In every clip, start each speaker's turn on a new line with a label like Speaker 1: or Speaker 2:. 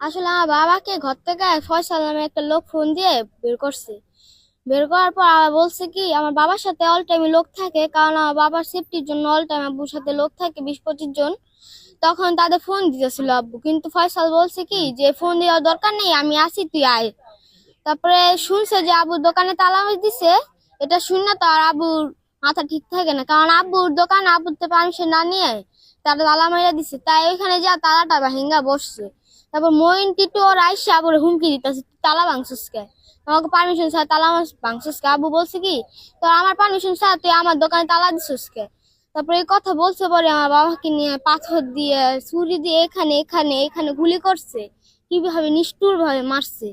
Speaker 1: আসলে আমার বাবাকে ঘর থেকে ফয়সাল নামে একটা লোক ফোন দিয়ে বের করছে। বের করার পর আবার বলছে কি, আমার বাবার সাথে অল টাইমে লোক থাকে, কারণ আমার বাবার সেফটির জন্য অল টাইম আব্বুর সাথে লোক থাকে, বিশ পঁচিশ জন। তখন তাদের ফোন দিতেছিল আব্বু, কিন্তু ফয়সাল বলছে কি, যে ফোন দেওয়ার দরকার নেই, আমি আসি তুই আয়। তারপরে শুনছে যে আব্বুর দোকানে তালা দিছে, এটা শুনে তো আর আব্বুর মাথা ঠিক থাকে না, কারণ আব্বুর দোকানে আব্বুর তো পারমিশন না নিয়ে তারা তালা মাইরা দিছে, তাই ওইখানে যা তালাটা ভাঙ্গা বসছে। তারপর মইন টিটু ওর আইসা আবার হুমকি দিতেছে তালা ভাঙছিসকে আমাকে পারমিশন ছাড়া তালা ভাঙছিসকে আবু বলছে কি তো আমার পারমিশন ছাড়া তুই আমার দোকানে তালা দিছিসকে তারপরে এই কথা বলছে পরে আমার বাবাকে নিয়ে পাথর দিয়ে, ছুরি দিয়ে এখানে এখানে এখানে গুলি করছে। কীভাবে নিষ্ঠুর ভাবে মারছে।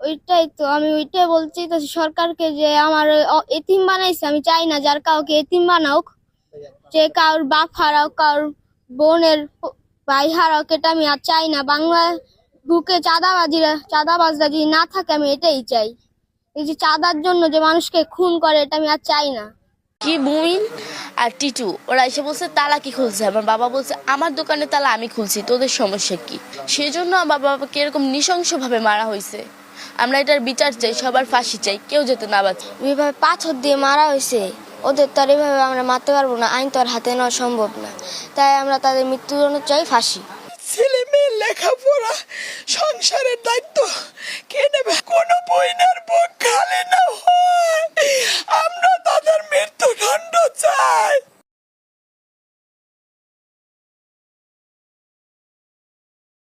Speaker 1: ওইটাই তো, আমি ওইটাই বলছি তো সরকারকে যে আমার এতিম বানাইছে, আমি চাই না যার কাউকে এতিম বানাওক যে কারোর বাপ হারাও কারোর বোনের প- ভাই হারাও এটা আমি আর চাই না। বাংলা বুকে চাঁদাবাজিরা চাঁদাবাজরা যদি না থাকে আমি এটাই চাই। এই যে চাঁদার জন্য যে মানুষকে খুন করে এটা আমি আর চাই না।
Speaker 2: কি মুমিন আর টিটু ওরা এসে বলছে তালা কি খুলছে? আমার বাবা বলছে আমার দোকানে তালা আমি খুলছি তোদের সমস্যা কি? সেই জন্য আমার বাবাকে এরকম নৃশংসভাবে মারা হয়েছে। আমরা এটার বিচার চাই সবার ফাঁসি চাই কেউ যেতে না বাঁচে।
Speaker 1: পাথর দিয়ে মারা হয়েছে। ওদের তো এভাবে আমরা মারতে পারব না, আইন তো আর হাতে নেওয়া সম্ভব না। তাই আমরা তাদের মৃত্যুদণ্ড চাই ফাঁসি।
Speaker 3: ছেলে মেয়ের লেখাপড়া, সংসারের দায়িত্ব